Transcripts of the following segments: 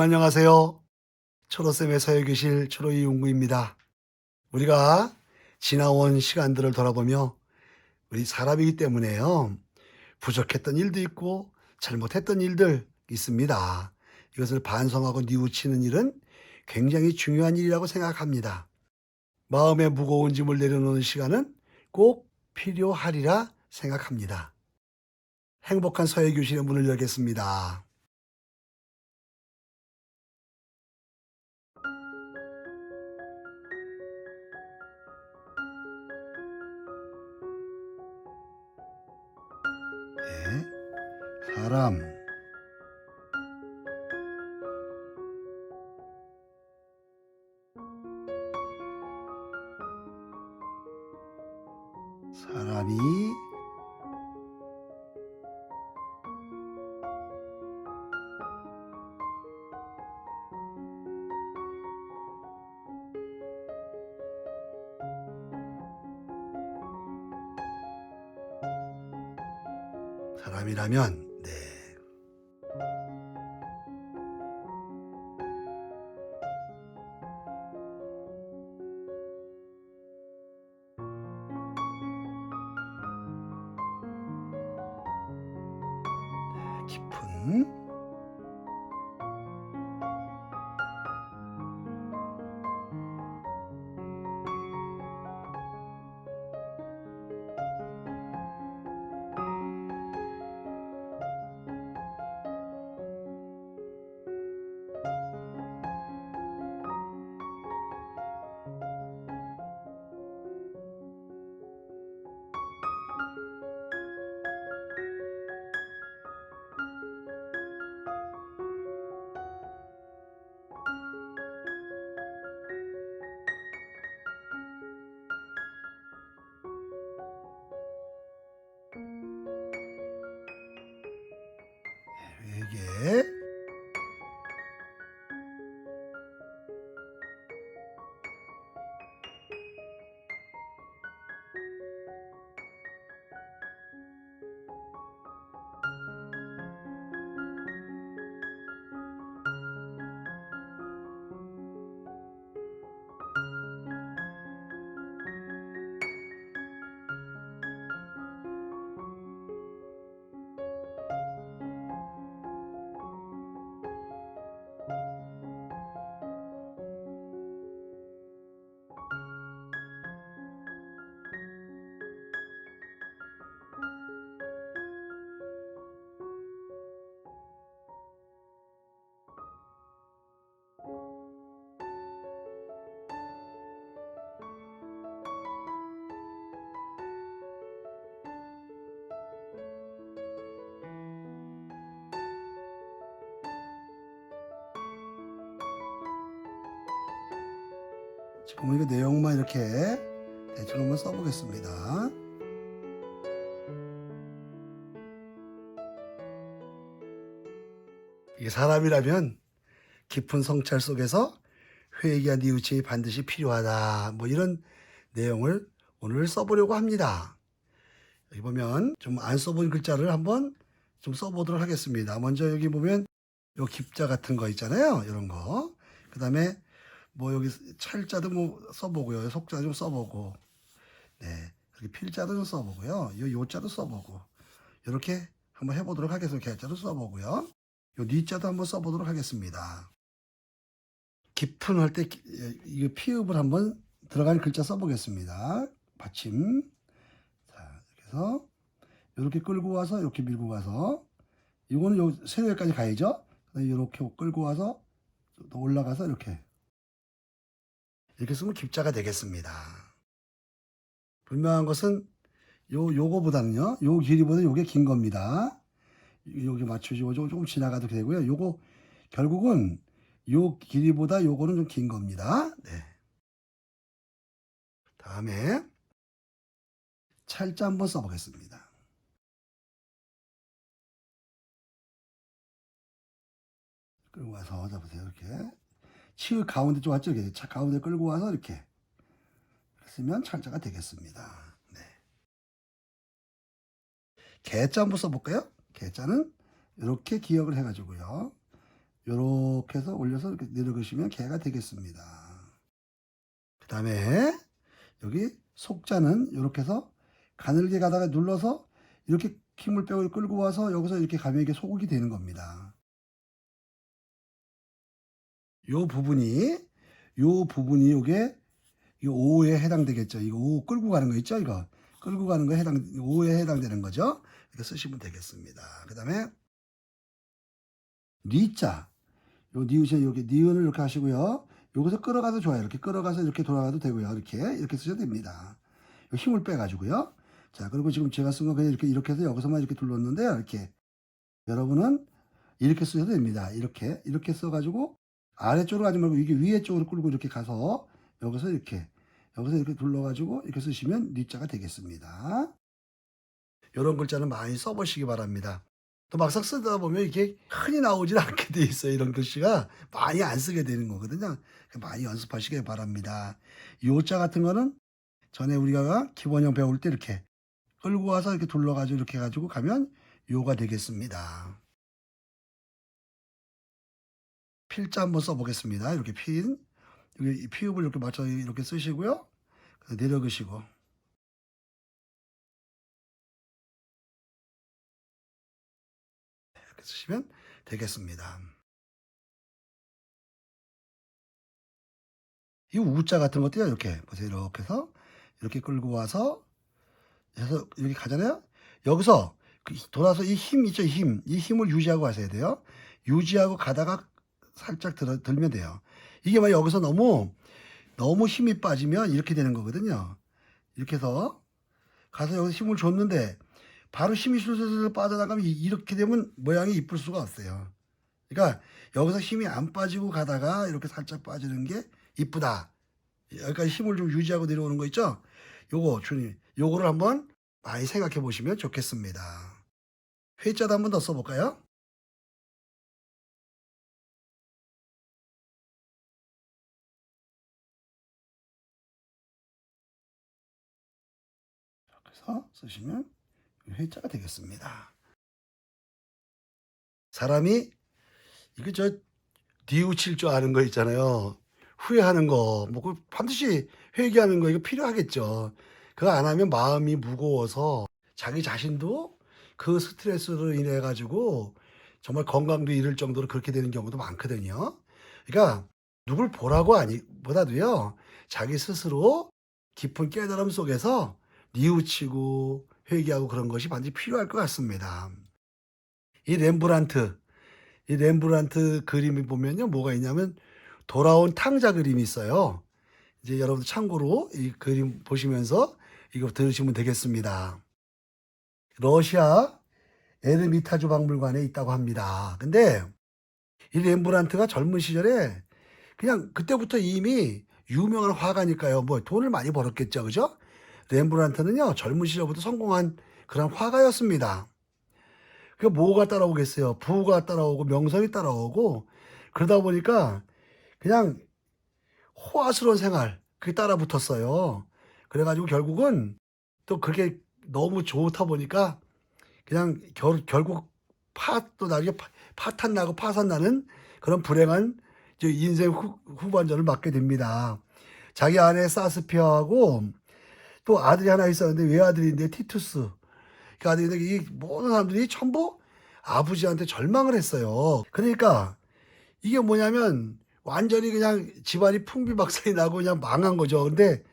여러분 안녕하세요. 초로쌤의 사회교실 초로이 용구입니다. 우리가 지나온 시간들을 돌아보며 우리 사람이기 때문에요. 부족했던 일도 있고 잘못했던 일들 있습니다. 이것을 반성하고 뉘우치는 일은 굉장히 중요한 일이라고 생각합니다. 마음의 무거운 짐을 내려놓는 시간은 꼭 필요하리라 생각합니다. 행복한 사회교실의 문을 열겠습니다. 사람. 사람이 사람이라면 깊 지금 이거 내용만 이렇게 대충 한번 써보겠습니다. 이게 사람이라면 깊은 성찰 속에서 회개와 뉘우침이 반드시 필요하다. 뭐 이런 내용을 오늘 써보려고 합니다. 여기 보면 좀 안 써본 글자를 한번 좀 써보도록 하겠습니다. 먼저 여기 보면 요 깊자 같은 거 있잖아요. 이런 거. 그 다음에 뭐 여기 철자도 뭐 써보고요. 속자 좀 써보고. 네. 여기 필자도 좀 써보고요. 요 요자도 써보고. 이렇게 한번 해보도록 하겠습니다. 개자도 써보고요. 요 니자도 한번 써보도록 하겠습니다. 깊은 할 때 이거 피읍을 한번 들어가는 글자 써보겠습니다. 받침. 자, 이렇게 해서 이렇게 끌고 와서 이렇게 밀고 가서 이거는 요 세로에까지 가야죠. 이렇게 끌고 와서 또 올라가서 이렇게 이렇게 쓰면 깊자가 되겠습니다. 분명한 것은 요 요거보다는요. 요 길이보다 요게 긴 겁니다. 여기 맞추시고 조금 지나가도 되고요. 요거 결국은 요 길이보다 요거는 좀 긴 겁니다. 네. 다음에 찰자 한번 써보겠습니다. 끌고 와서 잡으세요. 이렇게 치의 가운데 쪽 왔죠? 이렇게 차 가운데 끌고 와서 이렇게 쓰면 찰자가 되겠습니다. 네. 개자 한번 써볼까요? 개자는 이렇게 기억을 해가지고요. 요렇게 해서 올려서 이렇게 내려그시면 개가 되겠습니다. 그 다음에 여기 속자는 이렇게 해서 가늘게 가다가 눌러서 이렇게 힘을 빼고 끌고 와서 여기서 이렇게 가면 이게 소국이 되는 겁니다. 요 부분이 요 부분이 요게 이 5에 해당되겠죠. 이거 5 끌고 가는 거 있죠? 이거 끌고 가는 거 해당 5에 해당되는 거죠. 이렇게 쓰시면 되겠습니다. 그다음에 니자 요 니으시 여기 니은을 이렇게 하시고요. 여기서 끌어가도 좋아요. 이렇게 끌어가서 이렇게 돌아가도 되고요. 이렇게 이렇게 쓰셔도 됩니다. 요 힘을 빼가지고요. 자 그리고 지금 제가 쓴 거 그냥 이렇게 이렇게 해서 여기서만 이렇게 둘렀는데요. 이렇게 여러분은 이렇게 쓰셔도 됩니다. 이렇게 이렇게 써가지고 아래쪽으로 가지 말고 이게 위에 쪽으로 끌고 이렇게 가서 여기서 이렇게 여기서 이렇게 둘러가지고 이렇게 쓰시면 니자가 되겠습니다. 이런 글자는 많이 써보시기 바랍니다. 또 막상 쓰다 보면 이게 흔히 나오질 않게 돼 있어요. 이런 글씨가 많이 안 쓰게 되는 거거든요. 많이 연습하시길 바랍니다. 요자 같은 거는 전에 우리가 기본형 배울 때 이렇게 끌고 와서 이렇게 둘러가지고 이렇게 해가지고 가면 요가 되겠습니다. 필자 한번 써보겠습니다. 이렇게 필, 여기 피읍을 이렇게 맞춰 이렇게 쓰시고요. 내려 그시고 이렇게 쓰시면 되겠습니다. 이 우자 같은 것도요. 이렇게 보세요. 이렇게 해서 이렇게 끌고 와서 해서 이렇게 가잖아요. 여기서 그 돌아서 이 힘 있죠. 힘. 이 힘을 유지하고 가셔야 돼요. 유지하고 가다가 살짝 들, 들면 돼요. 이게 막 여기서 너무 너무 힘이 빠지면 이렇게 되는 거거든요. 이렇게 해서 가서 여기서 힘을 줬는데 바로 힘이 슬슬슬 빠져나가면 이- 이렇게 되면 모양이 이쁠 수가 없어요. 그러니까 여기서 힘이 안 빠지고 가다가 이렇게 살짝 빠지는 게 이쁘다. 여기까지 힘을 좀 유지하고 내려오는 거 있죠? 요거 주님, 요거를 한번 많이 생각해 보시면 좋겠습니다. 회자도 한번 더 써볼까요? 그래서 쓰시면 회자가 되겠습니다. 사람이 이거 저 뉘우칠 줄 아는 거 있잖아요. 후회하는 거, 뭐, 그 반드시 회개하는 거 이거 필요하겠죠. 그거 안 하면 마음이 무거워서 자기 자신도 그 스트레스로 인해 가지고 정말 건강도 잃을 정도로 그렇게 되는 경우도 많거든요. 그러니까 누굴 보라고 아니 보다도요. 자기 스스로 깊은 깨달음 속에서 뉘우치고 회개하고 그런 것이 반드시 필요할 것 같습니다. 이 렘브란트, 이 렘브란트 그림이 보면요, 뭐가 있냐면 돌아온 탕자 그림이 있어요. 이제 여러분 참고로 이 그림 보시면서 이거 들으시면 되겠습니다. 러시아 에르미타주 박물관에 있다고 합니다. 근데 이 렘브란트가 젊은 시절에 그냥 그때부터 이미 유명한 화가니까요. 뭐 돈을 많이 벌었겠죠. 그죠? 렘브란트는요, 젊은 시절부터 성공한 그런 화가였습니다. 그 뭐가 따라오겠어요? 부가 따라오고 명성이 따라오고 그러다 보니까 그냥 호화스러운 생활 그게 따라 붙었어요. 그래가지고 결국은 또 그렇게 너무 좋다 보니까 그냥 결, 결국 파 또 나중에 파, 파탄 나고 파산 나는 그런 불행한 인생 후, 후반전을 맞게 됩니다. 자기 아내 사스피아하고 또 아들이 하나 있었는데 외아들인데 티투스 그 아들인데 이 모든 사람들이 전부 아버지한테 절망을 했어요. 그러니까 이게 뭐냐면 완전히 그냥 집안이 풍비박산이 나고 그냥 망한 거죠. 근데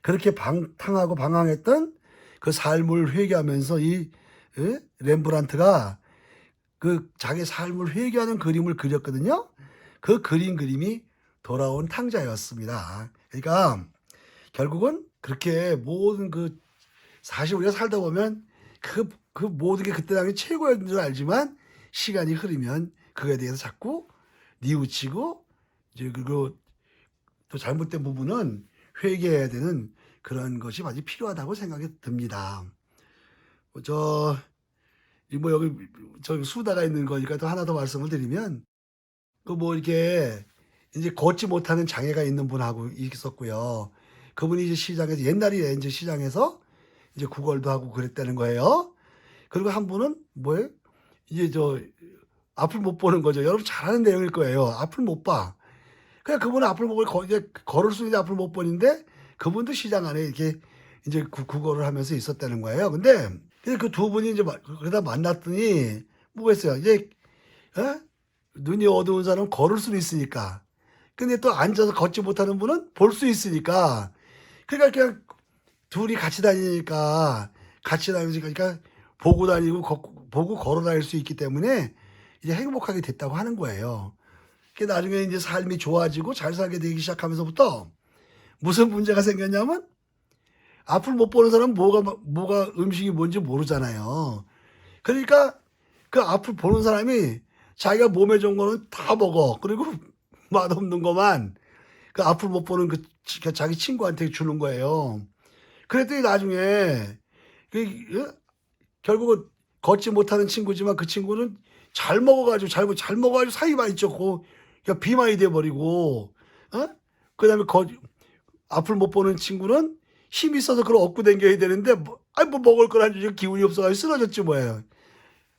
그렇게 방탕하고 방황했던 그 삶을 회개하면서 이 에? 렘브란트가 그 자기 삶을 회개하는 그림을 그렸거든요. 그 그린 그림이 돌아온 탕자였습니다. 그러니까 결국은 그렇게 모든 그 사실 우리가 살다 보면 그, 그 모든 게 그때 당시 최고였는 줄 알지만 시간이 흐르면 그거에 대해서 자꾸 뉘우치고 이제 그리고 또 잘못된 부분은 회개해야 되는 그런 것이 많이 필요하다고 생각이 듭니다. 뭐 저, 이뭐 여기 저 수다가 있는 거니까 또 하나 더 말씀을 드리면 그 뭐 이렇게 이제 걷지 못하는 장애가 있는 분하고 있었고요. 그분이 이제 시장에서 옛날에 이제 시장에서 이제 구걸도 하고 그랬다는 거예요. 그리고 한 분은 뭐예요? 이제 저 앞을 못 보는 거죠. 여러분 잘 아는 내용일 거예요. 앞을 못 봐. 그냥 그분은 앞을 보고 거, 이제 걸을 수 있는 앞을 못 보는데 그분도 시장 안에 이렇게 이제 구, 구걸을 하면서 있었다는 거예요. 근데 그 두 분이 이제 마- 그러다 만났더니 뭐가 있어요. 이제 어? 눈이 어두운 사람은 걸을 수는 있으니까. 근데 또 앉아서 걷지 못하는 분은 볼 수 있으니까. 그러니까 그냥 둘이 같이 다니니까 같이 다니니까 그러니까 보고 다니고 걷고, 보고 걸어 다닐 수 있기 때문에 이제 행복하게 됐다고 하는 거예요. 그 나중에 이제 삶이 좋아지고 잘 살게 되기 시작하면서부터 무슨 문제가 생겼냐면 앞을 못 보는 사람은 뭐가 뭐가 음식이 뭔지 모르잖아요. 그러니까 그 앞을 보는 사람이 자기가 몸에 좋은 거는 다 먹어. 그리고 맛없는 것만 그 앞을 못 보는 그 자기 친구한테 주는 거예요. 그랬더니 나중에 그 어? 결국은 걷지 못하는 친구지만 그 친구는 잘 먹어가지고 잘, 먹- 잘 먹어가지고 사이 많이 쪘고 그러니까 비만이 돼버리고 어? 그다음에 거, 앞을 못 보는 친구는 힘이 있어서 그걸 얻고 댕겨야 되는데 뭐, 아니 뭐 먹을 거란 줄 기운이 없어가지고 쓰러졌지 뭐예요.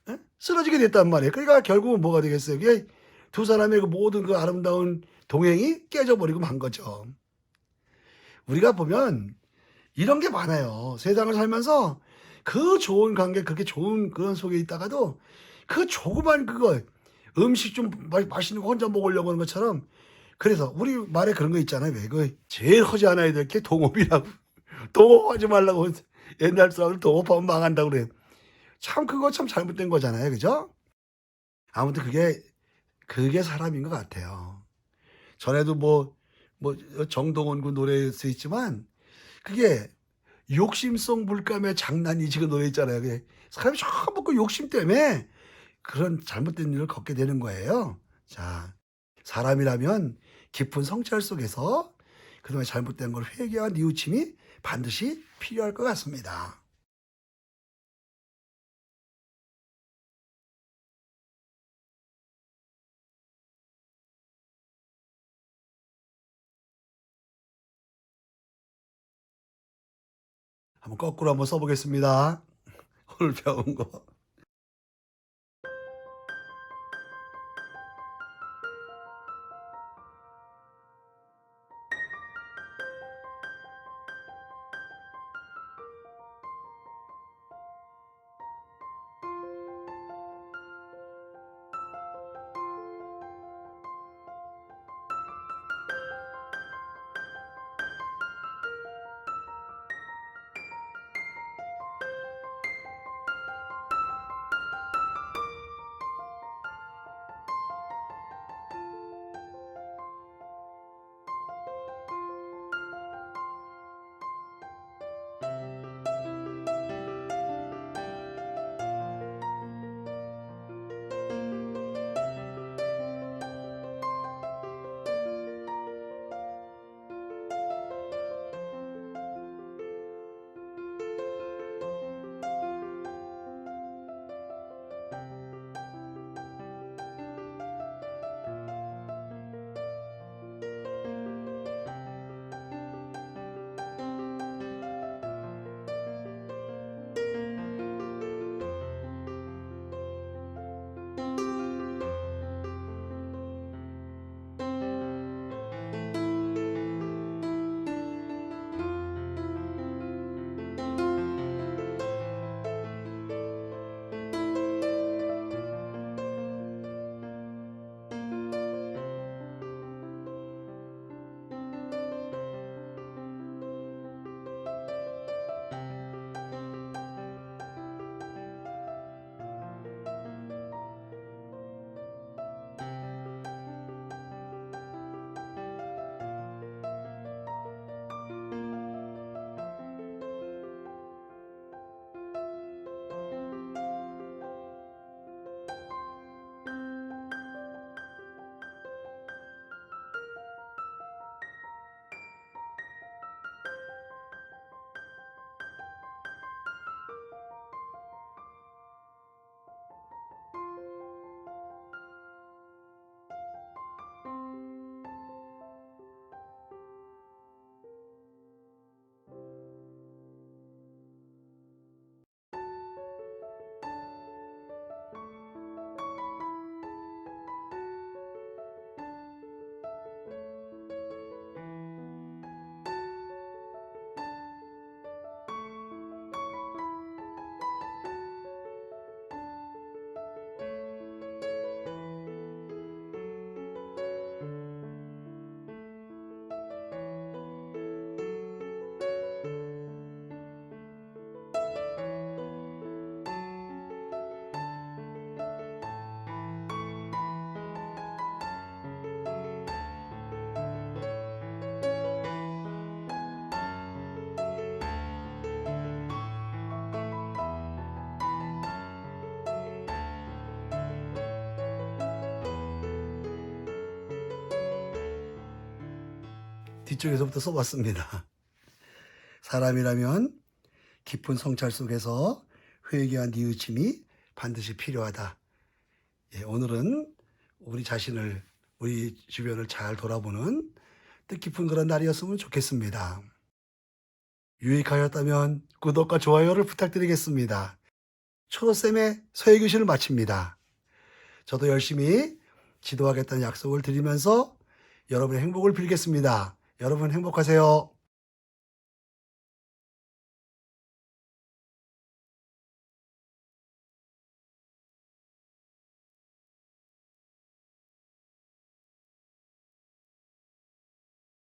예? 쓰러지게 됐단 말이에요. 그러니까 결국은 뭐가 되겠어요? 그게 두 사람의 그 모든 그 아름다운 동행이 깨져버리고 만 거죠. 우리가 보면 이런 게 많아요. 세상을 살면서 그 좋은 관계, 그렇게 좋은 그런 속에 있다가도 그 조그만 그거 음식 좀 마- 맛있는 거 혼자 먹으려고 하는 것처럼 그래서 우리 말에 그런 거 있잖아요. 왜 그 제일 하지 않아야 될 게 동업이라고 동업하지 말라고 옛날 사람들 동업하면 망한다고 그래. 참 그거 참 잘못된 거잖아요. 그죠? 아무튼 그게 그게 사람인 것 같아요. 전에도 뭐, 뭐, 정동원 그 노래에 쓰 있지만, 그게 욕심성 물감의 장난이지 그 노래 있잖아요. 그게 사람이 전부 그 욕심 때문에 그런 잘못된 일을 걷게 되는 거예요. 자, 사람이라면 깊은 성찰 속에서 그동안 잘못된 걸 회개와 뉘우침이 반드시 필요할 것 같습니다. 한번 거꾸로 한번 써보겠습니다. 오늘 배운 거. 뒤쪽에서부터 써봤습니다. 사람이라면 깊은 성찰 속에서 회개한 뉘우침이 반드시 필요하다. 예, 오늘은 우리 자신을, 우리 주변을 잘 돌아보는 뜻깊은 그런 날이었으면 좋겠습니다. 유익하였다면 구독과 좋아요를 부탁드리겠습니다. 초로쌤의 서예교실을 마칩니다. 저도 열심히 지도하겠다는 약속을 드리면서 여러분의 행복을 빌겠습니다. 여러분 행복하세요.